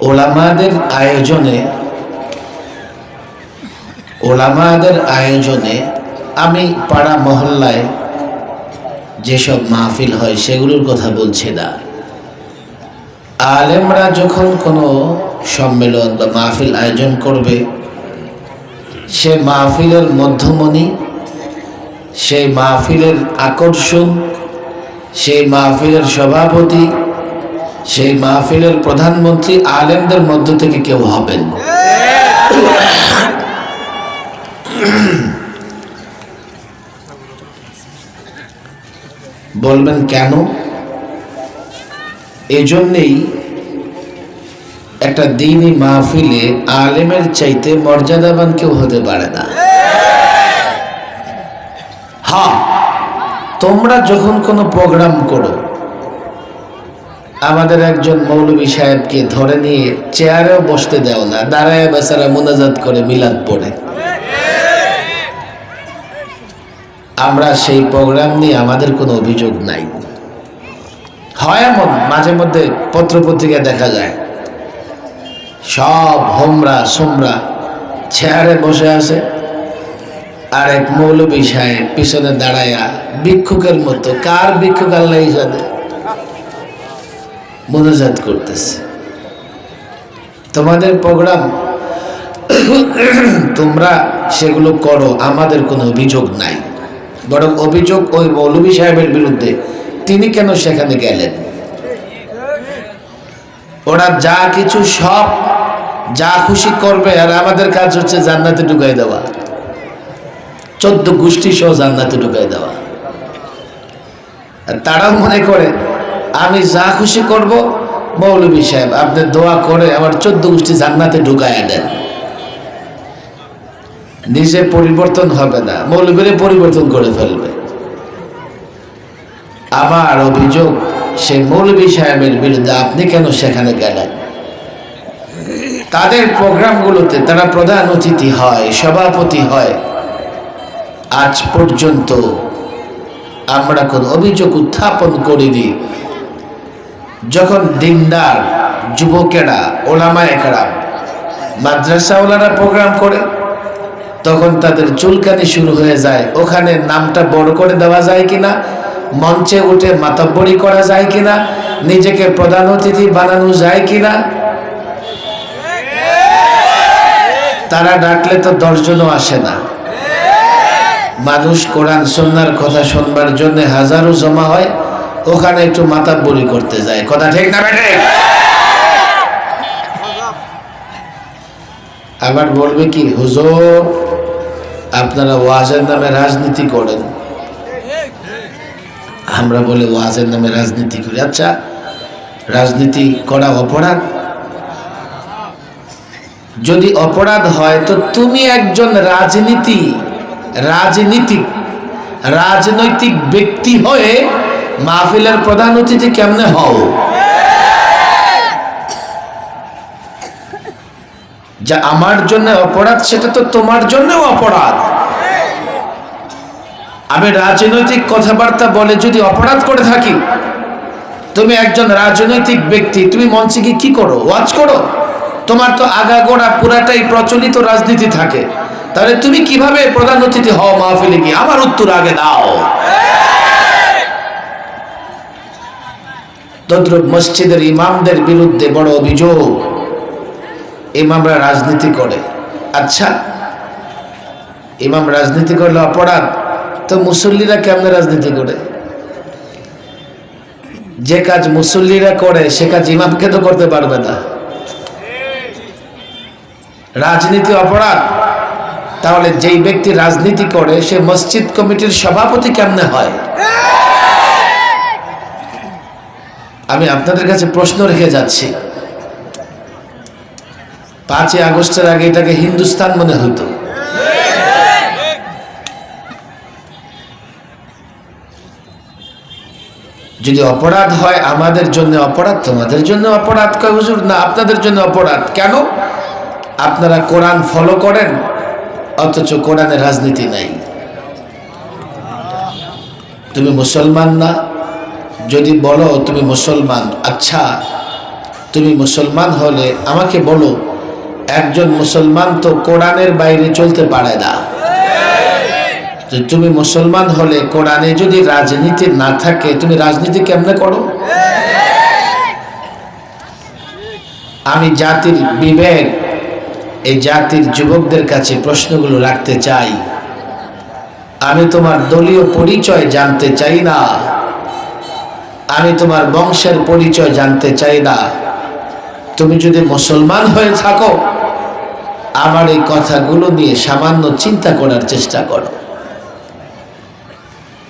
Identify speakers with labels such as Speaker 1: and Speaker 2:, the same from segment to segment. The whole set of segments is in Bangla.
Speaker 1: ওলামাদের আয়োজনে ওলামাদের আয়োজনে আমি পাড়া মহল্লায় যেসব মাহফিল হয় সেগুলোর কথা বলছি না। আলেমরা যখন কোনো সম্মেলন বা মাহফিল আয়োজন করবে, সে মাহফিলের মধ্যমণি, সেই মাহফিলের আকর্ষণ, সেই মাহফিলের সভাপতি সেই মাহফিলের প্রধানমন্ত্রী আলেমদের মধ্য থেকে কেউ হবেন বলবেন কেন? এজন্যেই একটা দিনই মাহফিলে আলেমের চাইতে মর্যাদাবান কেউ হতে পারে না। হ্যাঁ তোমরা যখন কোনো প্রোগ্রাম করো আমাদের একজন মৌলবী সাহেবকে ধরে নিয়ে চেয়ারেও বসতে দেও না, দাঁড়ায় বেচারা মোনাজাত করে মিলাদ পড়ে। আমরা সেই প্রোগ্রাম নিয়ে আমাদের কোনো অভিযোগ নাই। হয় এমন, মাঝে মধ্যে পত্রপত্রিকা দেখা যায়। সব হোমরা সোমরা চেয়ারে বসে আছে। আর এক মৌলবী সাহেব পিছনে দাঁড়ায়া ভিক্ষুকের মতো, কার ভিক্ষুক আল্লাহ জানে? মোনাজাত করতেছে। তোমাদের প্রোগ্রাম, তোমরা সেগুলো করো, আমাদের কোনো অভিযোগ নাই। বরং অভিযোগ ওই মৌলবী সাহেবের বিরুদ্ধে, তিনি কেন সেখানে গেলেন? ওরা যা কিছু সব যা খুশি করবে, আর আমাদের কাজ হচ্ছে জান্নাতে ঢুকাই দেওয়া। চোদ্দ গোষ্ঠী সহ জান্নাতে ঢুকাই দেওয়া। আর তারাও মনে করে আমি যা খুশি করব মৌলবী সাহেব, আপনি দোয়া করে আমার চোদ্দ গোষ্ঠী জান্নাতে ঢুকাইয়া দেন। নিজে পরিবর্তন হবে না মৌলবীরে পরিবর্তন করে ফেলবে। আমার অভিযোগ, সেই মৌলবী সাহেবের বিরুদ্ধে আপনি কেন সেখানে গেলেন? তাদের প্রোগ্রামগুলোতে তারা প্রধান অতিথি হয়, সভাপতি হয়। আজ পর্যন্ত আমরা কোন অভিযোগ উত্থাপন করিনি যখন দিনদার, যুবকেরা ওলামায়কেরা মাদ্রাসাওয়ালারা প্রোগ্রাম করে, তখন তাদের চুলকানি শুরু হয়ে যায়। ওখানে নামটা বড় করে দেওয়া যায় কিনা, মঞ্চে উঠে মাতব্বরি করা যায় কিনা, নিজেকে প্রধান অতিথি বানানো যায় কিনা, তারা ডাকলে তো দশজনও আসে না। মানুষ কোরআন সন্ন্যার কথা শুনবার জন্য হাজারো জমা হয় ওখানে একটু মাথা বলি করতে যায়। কথা ঠিক না বেটে আবার বলবে কি, হুজুর, আপনারা ওয়াজের নামে রাজনীতি করেন। আমরা বলে, ওয়াজের নামে রাজনীতি করি। আচ্ছা রাজনীতি করা অপরাধ? যদি অপরাধ হয়, তো তুমি একজন রাজনীতি, রাজনীতিক, রাজনৈতিক ব্যক্তি হয়ে মাহফিলের প্রধান অতিথি কেমনে হও? যা আমার জন্য অপরাধ, সেটা তো তোমার জন্যও অপরাধ। আমি রাজনৈতিক কথাবার্তা বলে যদি অপরাধ করে থাকি, তুমি একজন রাজনৈতিক ব্যক্তি, তুমি মঞ্চে গিয়ে কি করো? ওয়াচ করো। তোমার তো আগাগোড়া পুরাটাই প্রচলিত রাজনীতি থাকে। তাহলে তুমি কীভাবে প্রধান অতিথি হও মাহফিলে গিয়ে? আমার উত্তর আগে দাও। তদ্রুপ মসজিদের ইমামদের বিরুদ্ধে বড় অভিযোগ। ইমামরা রাজনীতি করে। আচ্ছা ইমাম রাজনীতি করলে অপরাধ, তো মুসল্লিরা কেমনে রাজনীতি করে? যে কাজ মুসল্লিরা করে, সে কাজ ইমামকে তো করতে পারবে না। রাজনীতি অপরাধ, তাহলে যেই ব্যক্তি রাজনীতি করে, সে মসজিদ কমিটির সভাপতি কেমনে হয়? আমি আপনাদের কাছে প্রশ্ন রেখে যাচ্ছি। পাঁচই আগস্টের আগে এটাকে হিন্দুস্তান মনে হতো। যদি অপরাধ হয় আমাদের জন্য অপরাধ, তোমাদের জন্য অপরাধ? কয়, হুজুর, না, আপনাদের জন্য অপরাধ। কেন? আপনারা কোরআন ফলো করেন, অথচ কোরআনের রাজনীতি নাই। তুমি মুসলমান না যদি বলো তুমি মুসলমান আচ্ছা তুমি মুসলমান হলে আমাকে বলো, একজন মুসলমান তো কোরআনের বাইরে চলতে পারে না। তুমি মুসলমান হলে কোরআনে যদি রাজনীতি না থাকে, তুমি রাজনীতি কেমনে করো? আমি জাতির বিবেক, এই জাতির যুবকদের কাছে প্রশ্নগুলো রাখতে চাই। আমি তোমার দলীয় পরিচয় জানতে চাই না। আমি তোমার বংশের পরিচয় জানতে চাই না। তুমি যদি মুসলমান হয়ে থাকো, আমার এই কথাগুলো নিয়ে সামান্য চিন্তা করার চেষ্টা করো।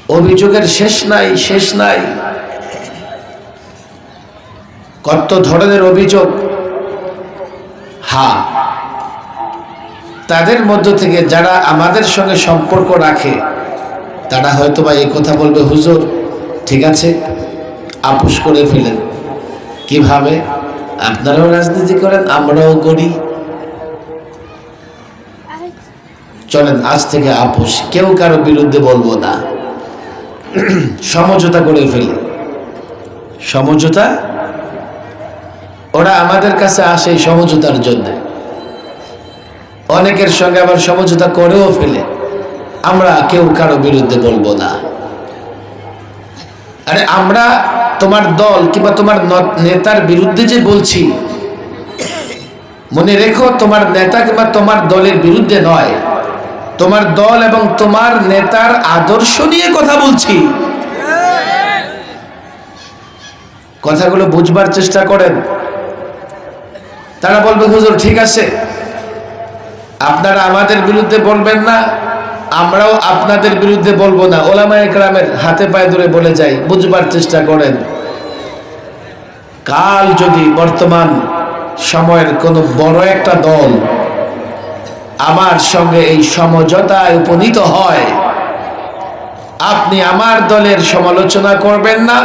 Speaker 1: অভিযোগের শেষ নাই শেষ নাই। কত ধরনের অভিযোগ? হা, তাদের মধ্য থেকে যারা আমাদের সঙ্গে সম্পর্ক রাখে, তারা হয়তো বা এই কথা বলবে, হুজুর, ঠিক আছে? আপোষ করে ফেলেন। কীভাবে? আপনারাও রাজনীতি করেন, আমরাও করি। চলেন, আজ থেকে আপোষ। কেউ কারও বিরুদ্ধে বলব না। সমঝোতা করে ফেলি। সমঝোতা? ওরা আমাদের কাছে আসে সমঝোতার জন্য। অনেকের সঙ্গে আবার সমঝোতা করেও ফেলে। আমরা কেউ কারও বিরুদ্ধে বলব না। আরে আমরা তোমার দল কিংবা তোমার নেতার বিরুদ্ধে যে বলছি, মনে রেখো তোমার নেতা কিংবা তোমার দলের বিরুদ্ধে নয়। তোমার দল এবং তোমার নেতার আদর্শ নিয়ে কথা বলছি। কথাগুলো বুঝবার চেষ্টা করেন। তারা বলবে, হুজুর, ঠিক আছে। আপনারা আমাদের বিরুদ্ধে বলবেন না। আমরাও আপনাদের বিরুদ্ধে বলব না। ওলামা একরামের হাতে পায়ে ধরে বলে যাই, বুঝবার চেষ্টা করেন। কাল যদি বর্তমান সময়ের কোনো বড় একটা দল আমার সঙ্গে এই সমঝোতায় উপনীত হয়, আপনি আমার দলের সমালোচনা করবেন না,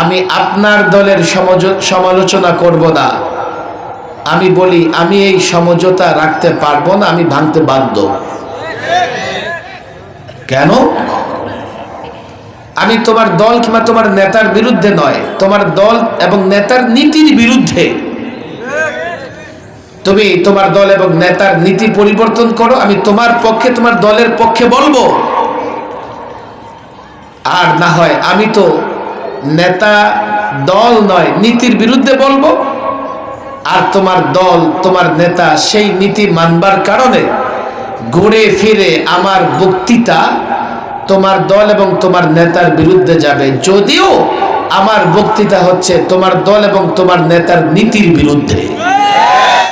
Speaker 1: আমি আপনার দলের সমালোচনা করব না। আমি বলি, আমি এই সমঝোতা রাখতে পারব না, আমি ভাঙতে বাধ্য। কেন? আমি তোমার দল কিংবা তোমার নেতার বিরুদ্ধে নয়, তোমার দল এবং নেতার নীতির বিরুদ্ধে। তুমি তোমার দল এবং নেতার নীতি পরিবর্তন করো, আমি তোমার পক্ষে, তোমার দলের পক্ষে বলব। আর না হয় আমি তো নেতা দল নয়, নীতির বিরুদ্ধে বলব। আর তোমার দল, তোমার নেতা সেই নীতি মানবার কারণে ঘুরে ফিরে আমার বক্তৃতা তোমার দল এবং তোমার নেতার বিরুদ্ধে যাবে। যদিও আমার বক্তৃতা হচ্ছে তোমার দল এবং তোমার নেতার নীতির বিরুদ্ধে।